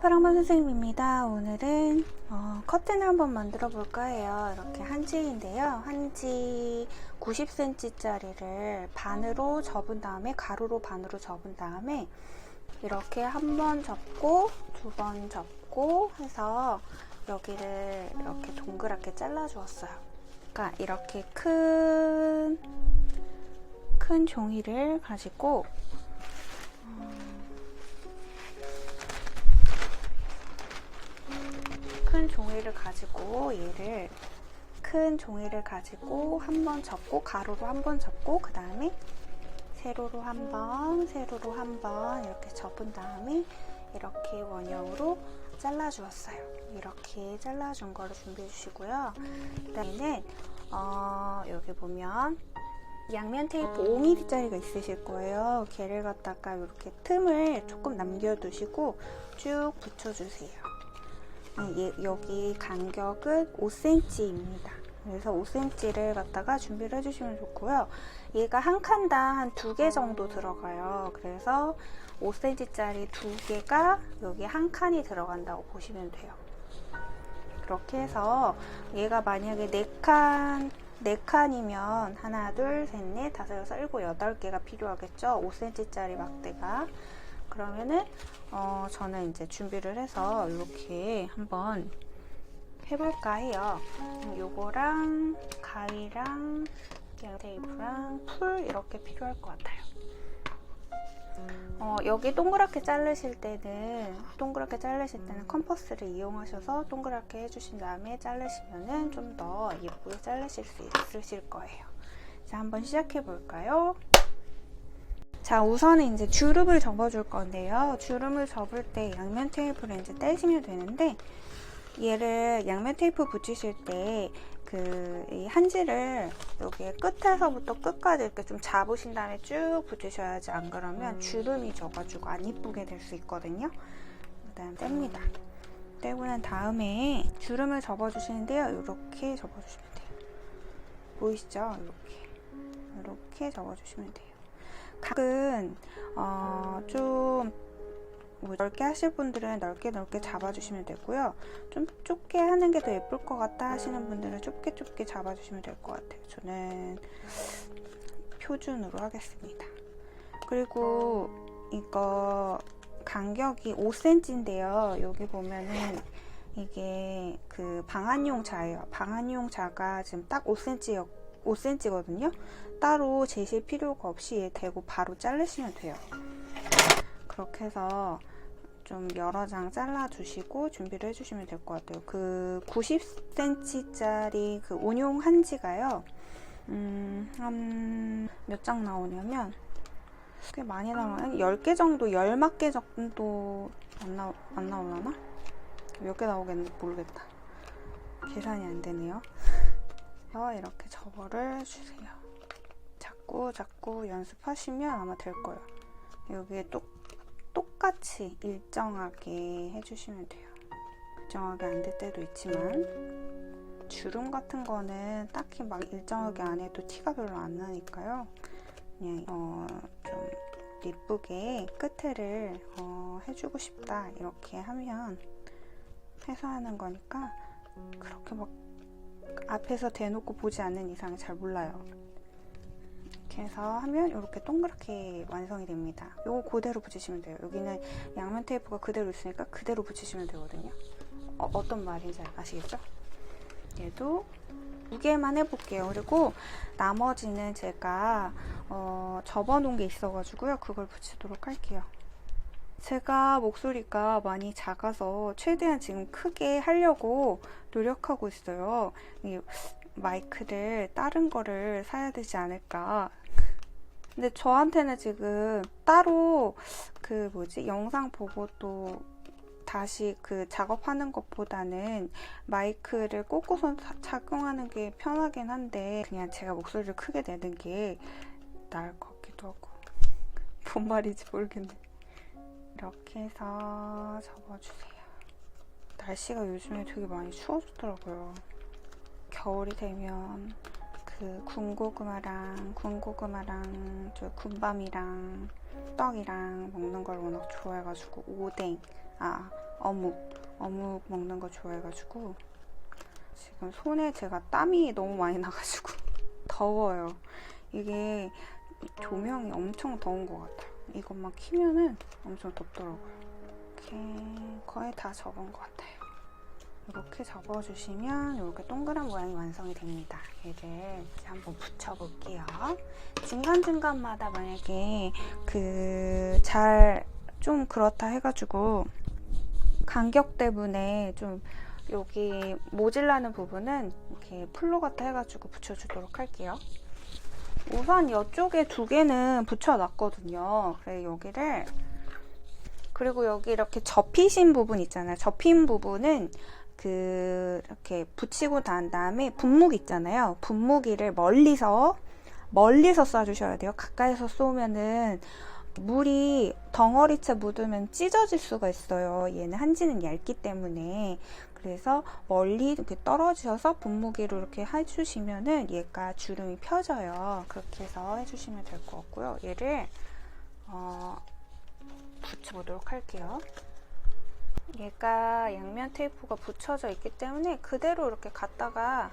파랑만 선생님입니다. 오늘은 어, 커튼을 한번 만들어 볼까 해요. 이렇게 한지인데요. 한지 90cm짜리를 반으로 접은 다음에 가로로 반으로 접은 다음에 이렇게 한 번 접고 두 번 접고 해서 여기를 이렇게 동그랗게 잘라 주었어요. 그러니까 이렇게 큰, 큰 종이를 가지고 큰 종이를 가지고 얘를 큰 종이를 가지고 한 번 접고 가로로 한 번 접고 그 다음에 세로로 한 번, 세로로 한 번 이렇게 접은 다음에 이렇게 원형으로 잘라 주었어요. 이렇게 잘라 준 거를 준비해 주시고요. 그다음에는 어, 여기 보면 양면 테이프 5mm짜리가 있으실 거예요. 걔를 갖다가 이렇게 틈을 조금 남겨두시고 쭉 붙여주세요. 예, 여기 간격은 5cm입니다. 그래서 5cm를 갖다가 준비를 해주시면 좋고요. 얘가 한 칸당 한 두 개 정도 들어가요. 그래서 5cm짜리 두 개가 여기 한 칸이 들어간다고 보시면 돼요. 그렇게 해서 얘가 만약에 네 칸, 네 칸이면 하나, 둘, 셋, 넷, 다섯, 여섯, 일곱, 여덟 개가 필요하겠죠. 5cm짜리 막대가. 그러면은 어, 저는 이제 준비를 해서 이렇게 한번 해볼까 해요. 음, 요거랑 가위랑 테이프랑 풀 이렇게 필요할 것 같아요. 어, 여기 동그랗게 자르실 때는 동그랗게 자르실 때는 컴퍼스를 이용하셔서 동그랗게 해주신 다음에 자르시면은 좀 더 예쁘게 자르실 수 있으실 거예요. 자, 한번 시작해 볼까요? 자, 우선은 이제 주름을 접어줄 건데요. 주름을 접을 때 양면 테이프를 이제 떼시면 되는데, 얘를 양면 테이프 붙이실 때, 그, 이 한지를 여기 끝에서부터 끝까지 이렇게 좀 잡으신 다음에 쭉 붙이셔야지. 안 그러면 주름이 져가지고 안 이쁘게 될 수 있거든요. 일단 뗍니다. 떼고 난 다음에 주름을 접어주시는데요. 이렇게 접어주시면 돼요. 보이시죠? 이렇게. 이렇게 접어주시면 돼요. 각은 어, 좀 뭐, 넓게 하실 분들은 넓게 넓게 잡아주시면 되고요. 좀 좁게 하는 게 더 예쁠 것 같다 하시는 분들은 좁게 좁게 잡아주시면 될 것 같아요. 저는 표준으로 하겠습니다. 그리고 이거 간격이 5cm인데요. 여기 보면은 이게 그 방한용 자예요. 방한용 자가 지금 딱 5cm 5cm거든요. 따로 재실 필요가 없이 얘 대고 바로 자르시면 돼요. 그렇게 해서 좀 여러 장 잘라주시고 준비를 해주시면 될 것 같아요. 그 90cm짜리 그 온용 한지가요. 음, 한 몇 장 나오냐면 꽤 많이 나오나? 10개 정도, 10막 개 정도 안, 나, 안 나올라나? 몇 개 나오겠는지 모르겠다. 계산이 안 되네요. 이렇게 접어를 주세요. 자꾸 자꾸 연습하시면 아마 될 거예요. 여기에 똑, 똑같이 일정하게 해주시면 돼요. 일정하게 안 될 때도 있지만 주름 같은 거는 딱히 막 일정하게 안 해도 티가 별로 안 나니까요. 그냥 어, 좀 예쁘게 끝을 어, 해주고 싶다 이렇게 하면 해서 하는 거니까 그렇게 막 앞에서 대놓고 보지 않는 이상 잘 몰라요. 이렇게 해서 하면 이렇게 동그랗게 완성이 됩니다. 이거 그대로 붙이시면 돼요. 여기는 양면 테이프가 그대로 있으니까 그대로 붙이시면 되거든요. 어, 떤 말인지 아시겠죠? 얘도 두 개만 해볼게요. 그리고 나머지는 제가 어, 접어놓은 게 있어가지고요. 그걸 붙이도록 할게요. 제가 목소리가 많이 작아서 최대한 지금 크게 하려고 노력하고 있어요. 마이크를 다른 거를 사야 되지 않을까. 근데 저한테는 지금 따로 그 뭐지 영상 보고 또 다시 그 작업하는 것보다는 마이크를 꽂고서 착용하는 게 편하긴 한데 그냥 제가 목소리를 크게 내는 게 나을 것 같기도 하고 뭔 말인지 모르겠네. 이렇게 해서 접어주세요. 날씨가 요즘에 되게 많이 추워졌더라고요. 겨울이 되면 그 군고구마랑 군고구마랑 저 군밤이랑 떡이랑 먹는 걸 워낙 좋아해가지고 오뎅 아 어묵, 어묵 먹는 거 좋아해가지고 지금 손에 제가 땀이 너무 많이 나가지고 더워요. 이게 조명이 엄청 더운 것 같아요. 이것만 키면은 엄청 덥더라고요. 이렇게 거의 다 접은 것 같아요. 이렇게 접어주시면 이렇게 동그란 모양이 완성이 됩니다. 얘를 한번 붙여볼게요. 중간중간마다 만약에 그 잘 좀 그렇다 해가지고 간격 때문에 좀 여기 모질라는 부분은 이렇게 플로 같아 해가지고 붙여주도록 할게요. 우선 이쪽에 두 개는 붙여놨거든요. 그래 여기를 그리고 여기 이렇게 접히신 부분 있잖아요. 접힌 부분은 그 이렇게 붙이고 난 다음에 분무기 있잖아요. 분무기를 멀리서 멀리서 쏴주셔야 돼요. 가까이서 쏘면은 물이 덩어리째 묻으면 찢어질 수가 있어요. 얘는 한지는 얇기 때문에 그래서 멀리 이렇게 떨어져서 분무기로 이렇게 해주시면은 얘가 주름이 펴져요. 그렇게 해서 해주시면 될 것 같고요. 얘를 어, 붙여보도록 할게요. 얘가 양면 테이프가 붙여져 있기 때문에 그대로 이렇게 갖다가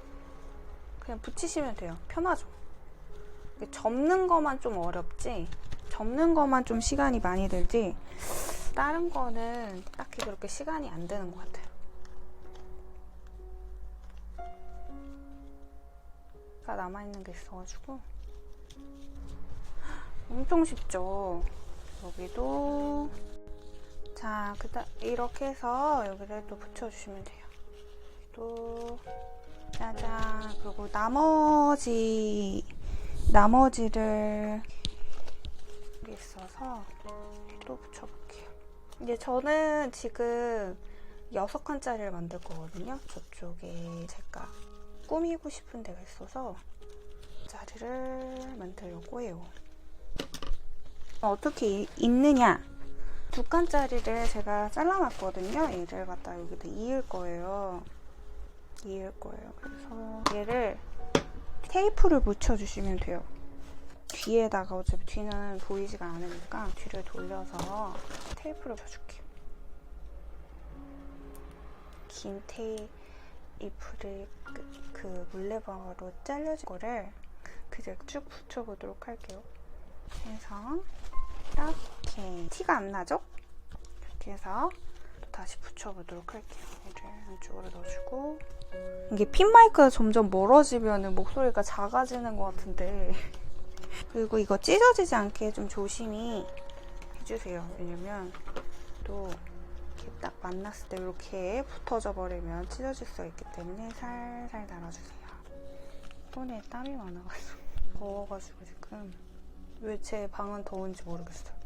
그냥 붙이시면 돼요. 편하죠. 접는 것만 좀 어렵지 접는 것만 좀 시간이 많이 들지 다른 거는 딱히 그렇게 시간이 안 드는 것 같아요. 가 남아있는 게 있어가지고 엄청 쉽죠. 여기도 자, 그다 이렇게 해서 여기를 또 붙여주시면 돼요. 또 짜잔. 그리고 나머지 나머지를 여기 있어서 또 붙여볼게요. 이제 저는 지금 여섯 칸짜리를 만들 거거든요. 저쪽에 제가 꾸미고 싶은 데가 있어서 자리를 만들려고 해요. 어떻게 이- 입느냐? 두 칸짜리를 제가 잘라놨거든요. 얘를 갖다 여기다 이을 거예요. 이을 거예요. 그래서 얘를 테이프를 붙여주시면 돼요. 뒤에다가 어차피 뒤는 보이지가 않으니까 뒤를 돌려서 테이프를 붙여줄게요. 긴 테이프를 그, 그 물레방아로 잘려진 거를 그대로 쭉 붙여보도록 할게요. 해서 이렇게 티가 안 나죠? 이렇게 해서 또 다시 붙여보도록 할게요. 얘를 안쪽으로 넣어주고 이게 핀 마이크가 점점 멀어지면 목소리가 작아지는 것 같은데 그리고 이거 찢어지지 않게 좀 조심히 해주세요. 왜냐면 또 이렇게 딱 만났을 때 이렇게 붙어져 버리면 찢어질 수가 있기 때문에 살살 달아주세요. 손에 땀이 많아가지고 더워가지고 지금 왜 제 방은 더운지 모르겠어요.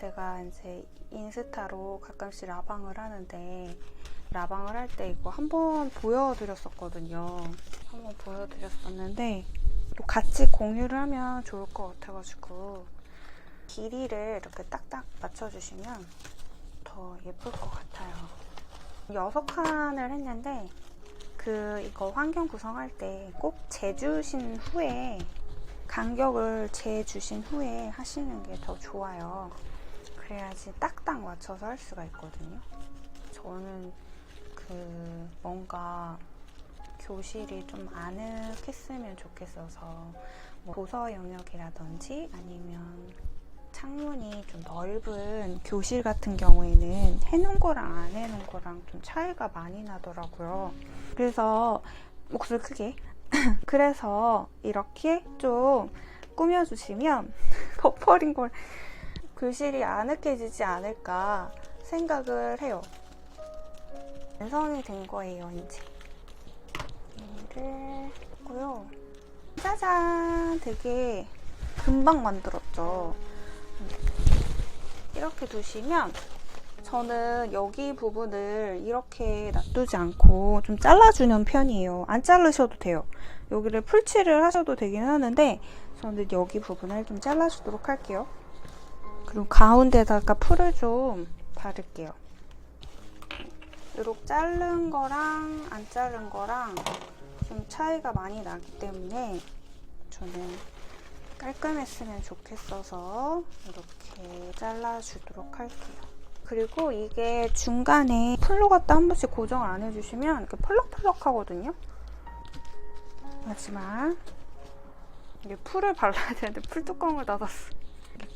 제가 이제 인스타로 가끔씩 라방을 하는데 라방을 할 때 이거 한번 보여드렸었거든요. 한번 보여드렸었는데 또 같이 공유를 하면 좋을 것 같아가지고 길이를 이렇게 딱딱 맞춰주시면 더 예쁠 것 같아요. 여섯 칸을 했는데 그 이거 환경 구성할 때 꼭 재주신 후에 간격을 재주신 후에 하시는 게 더 좋아요. 그래야지 딱딱 맞춰서 할 수가 있거든요. 저는 그 뭔가 교실이 좀 아늑했으면 좋겠어서 뭐 도서 영역이라든지 아니면 창문이 좀 넓은 교실 같은 경우에는 해놓은 거랑 안 해놓은 거랑 좀 차이가 많이 나더라고요. 그래서 목소리 크게. 그래서 이렇게 좀 꾸며주시면 버퍼링 걸 교실이 아늑해지지 않을까 생각을 해요. 완성이 된 거예요, 이제. 얘를 했고요. 짜잔! 되게 금방 만들었죠. 이렇게 두시면 저는 여기 부분을 이렇게 놔두지 않고 좀 잘라주는 편이에요. 안 자르셔도 돼요. 여기를 풀칠을 하셔도 되긴 하는데 저는 여기 부분을 좀 잘라주도록 할게요. 그리고 가운데다가 풀을 좀 바를게요. 이렇게 자른 거랑 안 자른 거랑 좀 차이가 많이 나기 때문에 저는 깔끔했으면 좋겠어서 이렇게 잘라주도록 할게요. 그리고 이게 중간에 풀로 갖다 한 번씩 고정을 안 해주시면 이렇게 펄럭펄럭 하거든요. 마지막 이게 풀을 발라야 되는데 풀 뚜껑을 닫았어.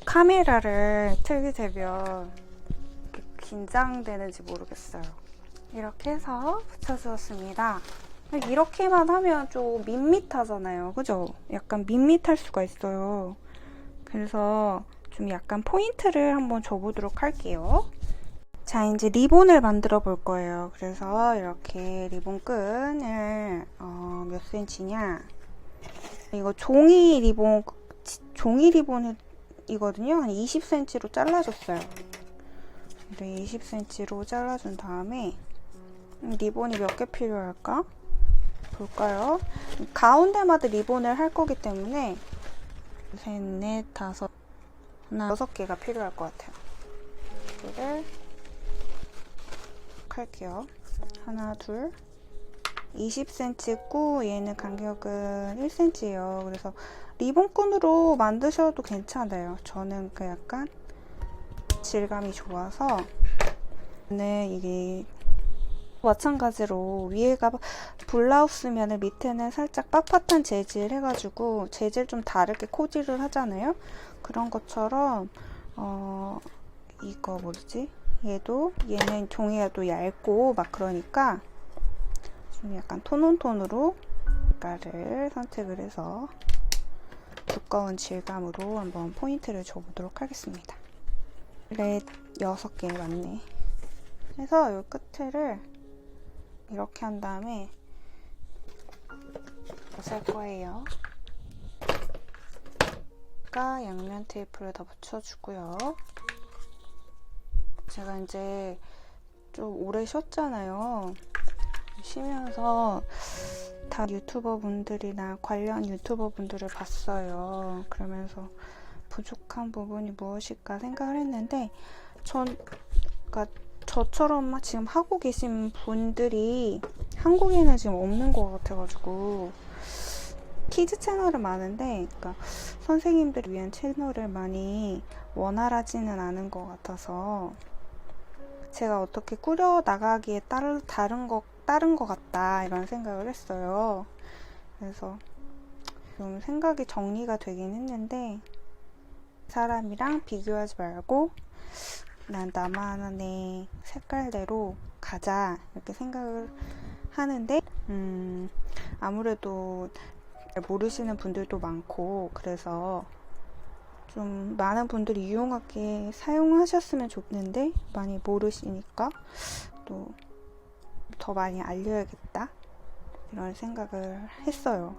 카메라를 틀게 되면 긴장되는지 모르겠어요. 이렇게 해서 붙여주었습니다. 이렇게만 하면 좀 밋밋하잖아요. 그죠? 약간 밋밋할 수가 있어요. 그래서 좀 약간 포인트를 한번 줘보도록 할게요. 자, 이제 리본을 만들어 볼 거예요. 그래서 이렇게 리본 끈을 어, 몇 센치냐? 이거 종이 리본, 종이 리본 이거든요. 한 20cm로 잘라줬어요. 네, 20cm로 잘라준 다음에 리본이 몇 개 필요할까? 볼까요? 가운데마다 리본을 할 거기 때문에 셋, 넷, 다섯, 하나, 여섯 개가 필요할 것 같아요. 이거를 할게요. 하나, 둘, 20cm고 얘는 간격은 1cm예요. 그래서 리본끈으로 만드셔도 괜찮아요. 저는 그 약간 질감이 좋아서 는 이게 마찬가지로 위에가 블라우스면은 밑에는 살짝 빳빳한 재질 해가지고 재질 좀 다르게 코디를 하잖아요. 그런 것처럼 어 이거 뭐지? 얘도 얘는 종이가 또 얇고 막 그러니까 좀 약간 톤온톤으로 색깔을 선택을 해서 두꺼운 질감으로 한번 포인트를 줘보도록 하겠습니다. 렛 여섯 개 맞네. 그래서 이 끝을 이렇게 한 다음에 벗을 거예요. 가 양면 테이프를 다 붙여주고요. 제가 이제 좀 오래 쉬었잖아요. 쉬면서 다 유튜버 분들이나 관련 유튜버 분들을 봤어요. 그러면서 부족한 부분이 무엇일까 생각을 했는데 전 그러니까 저처럼 지금 하고 계신 분들이 한국에는 지금 없는 것 같아가지고 키즈 채널은 많은데 그러니까 선생님들을 위한 채널을 많이 원활하지는 않은 것 같아서 제가 어떻게 꾸려 나가기에 따른 다른 것 다른 것 같다 이런 생각을 했어요. 그래서 좀 생각이 정리가 되긴 했는데 사람이랑 비교하지 말고 난 나만의 색깔대로 가자 이렇게 생각을 하는데 음 아무래도 잘 모르시는 분들도 많고 그래서 좀 많은 분들이 유용하게 사용하셨으면 좋겠는데 많이 모르시니까 또 더 많이 알려야겠다 이런 생각을 했어요.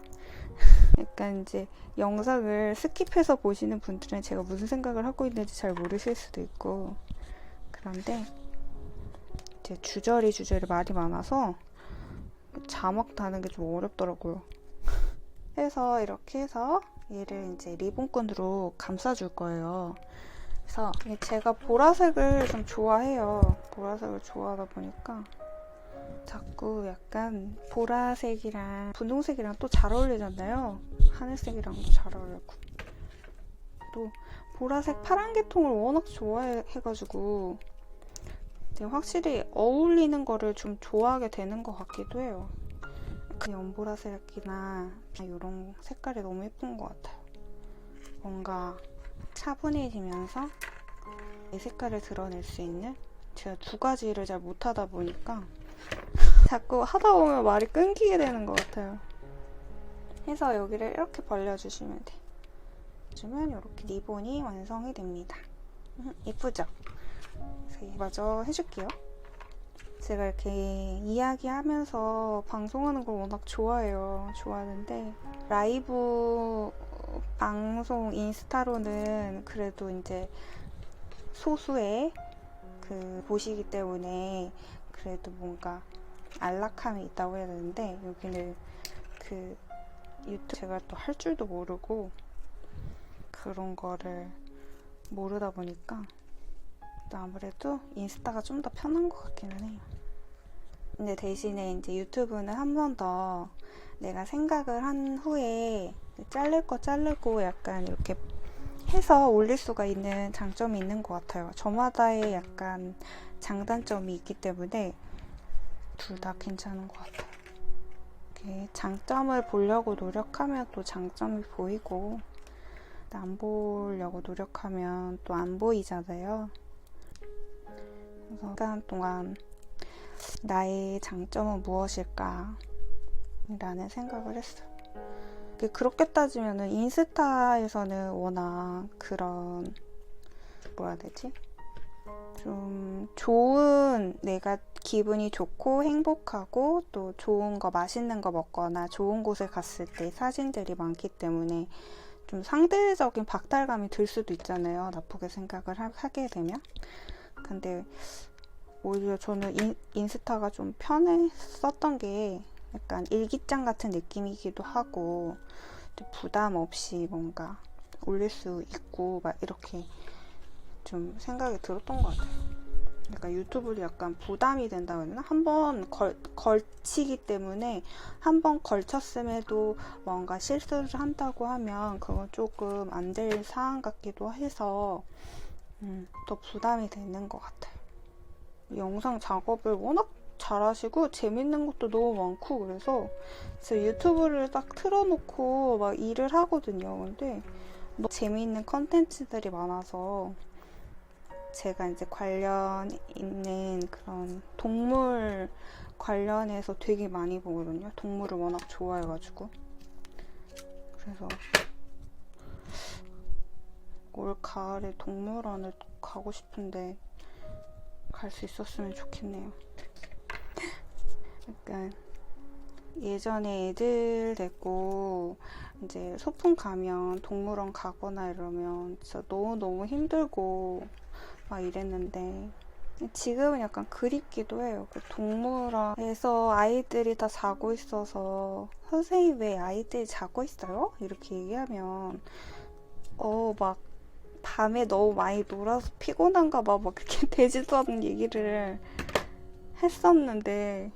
약간 이제 영상을 스킵해서 보시는 분들은 제가 무슨 생각을 하고 있는지 잘 모르실 수도 있고 그런데 이제 주저리 주저리 말이 많아서 자막 다는 게 좀 어렵더라고요. 해서 이렇게 해서 얘를 이제 리본끈으로 감싸줄 거예요. 그래서 제가 보라색을 좀 좋아해요. 보라색을 좋아하다 보니까 자꾸 약간 보라색이랑 분홍색이랑 또 잘 어울리잖아요. 하늘색이랑도 잘 어울리고. 또 보라색 파란 계통을 워낙 좋아해가지고 확실히 어울리는 거를 좀 좋아하게 되는 것 같기도 해요. 그 연보라색이나 이런 색깔이 너무 예쁜 것 같아요. 뭔가 차분해지면서 이 색깔을 드러낼 수 있는 제가 두 가지를 잘 못하다 보니까 자꾸 하다 보면 말이 끊기게 되는 것 같아요. 해서 여기를 이렇게 벌려주시면 돼. 주면 이렇게 리본이 완성이 됩니다. 음, 이쁘죠? 그래서 마저 해줄게요. 제가 이렇게 이야기하면서 방송하는 걸 워낙 좋아해요. 좋아하는데 라이브 방송 인스타로는 그래도 이제 소수의 그 보시기 때문에 그래도 뭔가 안락함이 있다고 해야 되는데 여기는 그 유튜브 제가 또 할 줄도 모르고 그런 거를 모르다 보니까 또 아무래도 인스타가 좀 더 편한 것 같기는 해요. 근데 대신에 이제 유튜브는 한 번 더 내가 생각을 한 후에 자를 거 자르고 약간 이렇게 해서 올릴 수가 있는 장점이 있는 것 같아요. 저마다의 약간 장단점이 있기 때문에 둘 다 괜찮은 것 같아요. 장점을 보려고 노력하면 또 장점이 보이고 안 보려고 노력하면 또 안 보이잖아요. 그래서 시간 동안 나의 장점은 무엇일까? 라는 생각을 했어요. 그- 그렇게 따지면은 인스타에서는 워낙 그런 뭐라 해야 되지? 좀 좋은 내가 기분이 좋고 행복하고 또 좋은 거 맛있는 거 먹거나 좋은 곳에 갔을 때 사진들이 많기 때문에 좀 상대적인 박탈감이 들 수도 있잖아요. 나쁘게 생각을 하, 게 되면. 근데 오히려 저는 인, 인스타가 좀 편했었던 게 약간 일기장 같은 느낌이기도 하고 또 부담 없이 뭔가 올릴 수 있고 막 이렇게 좀 생각이 들었던 것 같아요. 약간 유튜브도 약간 부담이 된다고 되나? 한번 걸치기 때문에 한 번 걸쳤음에도 뭔가 실수를 한다고 하면 그건 조금 안될 사안 같기도 해서 음, 더 부담이 되는 것 같아요. 영상 작업을 워낙 잘하시고 재밌는 것도 너무 많고 그래서 유튜브를 딱 틀어놓고 막 일을 하거든요. 근데 재미있는 컨텐츠들이 많아서 제가 이제 관련 있는 그런 동물 관련해서 되게 많이 보거든요. 동물을 워낙 좋아해가지고. 그래서 올 가을에 동물원을 가고 싶은데 갈 수 있었으면 좋겠네요. 약간 예전에 애들 데리고 이제 소풍 가면 동물원 가거나 이러면 진짜 너무너무 힘들고 막 이랬는데 지금은 약간 그립기도 해요. 그 동물원에서 아이들이 다 자고 있어서 선생님 왜 아이들이 자고 있어요? 이렇게 얘기하면 어 막 밤에 너무 많이 놀아서 피곤한가 봐 막 그렇게 되지도 않은 얘기를 했었는데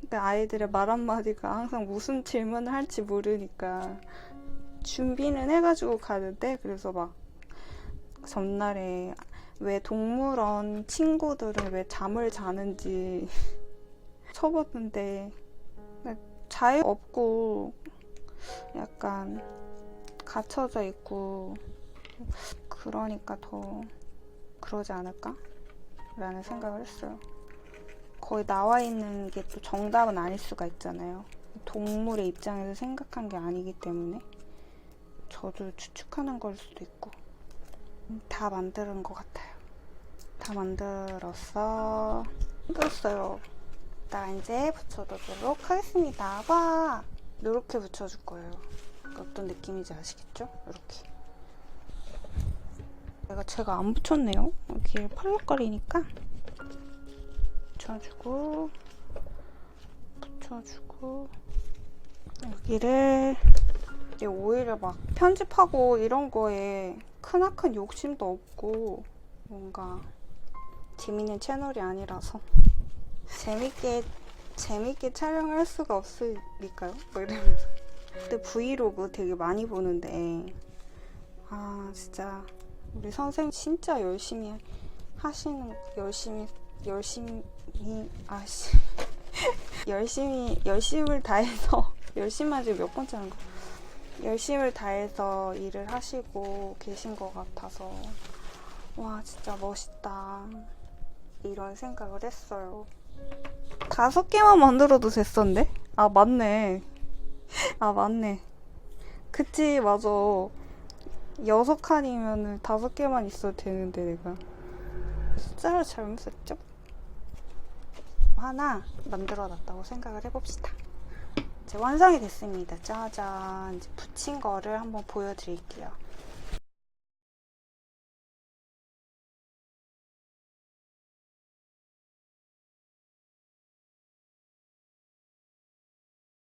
근데 아이들의 말 한마디가 항상 무슨 질문을 할지 모르니까 준비는 해가지고 가는데 그래서 막 전날에 왜 동물원 친구들은 왜 잠을 자는지 쳐봤는데 자유 없고 약간 갇혀져 있고 그러니까 더 그러지 않을까? 라는 생각을 했어요. 거의 나와 있는 게 또 정답은 아닐 수가 있잖아요. 동물의 입장에서 생각한 게 아니기 때문에 저도 추측하는 걸 수도 있고 다 만드는 것 같아요. 다 만들었어. 만들었어요. 나 이제 붙여두도록 하겠습니다. 와! 이렇게 붙여줄 거예요. 어떤 느낌인지 아시겠죠? 이렇게. 내가 제가 안 붙였네요. 여기 펄럭거리니까 붙여주고 붙여주고 여기를 이제 오히려 막 편집하고 이런 거에 크나큰 욕심도 없고 뭔가 재밌는 채널이 아니라서. 재밌게 재밌게 촬영을 할 수가 없으니까요. 뭐 이러면서. 근데 브이로그 되게 많이 보는데. 아 진짜. 우리 선생 진짜 열심히 하시는 열심히 열심히 아씨. 열심히 열심을 다해서 열심히 하지 몇 번째 하는 거 열심을 다해서 일을 하시고 계신 것 같아서. 와 진짜 멋있다 이런 생각을 했어요. 다섯 개만 만들어도 됐었는데? 아 맞네. 아 맞네. 그치 맞아. 여섯 칸이면 다섯 개만 있어도 되는데 내가. 숫자를 잘못 썼죠? 하나 만들어 놨다고 생각을 해봅시다. 이제 완성이 됐습니다. 짜잔. 이제 붙인 거를 한번 보여드릴게요